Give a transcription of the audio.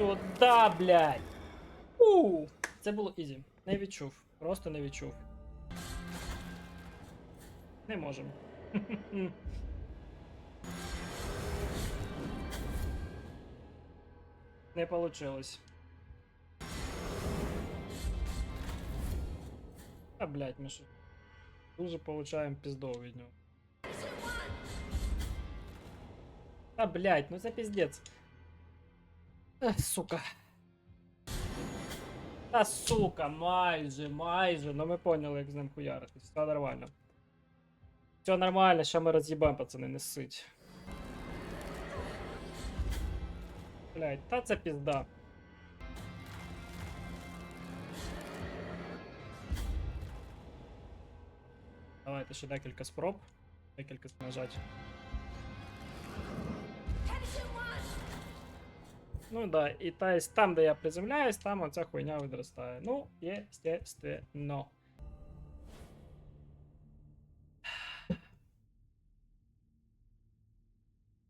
Туда, блядь. У, це було ізі. Не відчув. Просто не відчув. Не можемо. Не получилось. А, блядь, ми що. Дуже получаємо піздов від нього. А, блядь, ну це піздець. Ех, сука. Та сука, майже, майже. Ну ми поняли, як з ним хуяритись. Все нормально. Все нормально, що ми роз'їбаємо, пацани, не суть. Блядь, та це пізда. Давайте ще декілька спроб. Декілька нажать. Ну да, і та, есть там, де я приземляюсь, там оця хуйня відростає. Ну, естественно.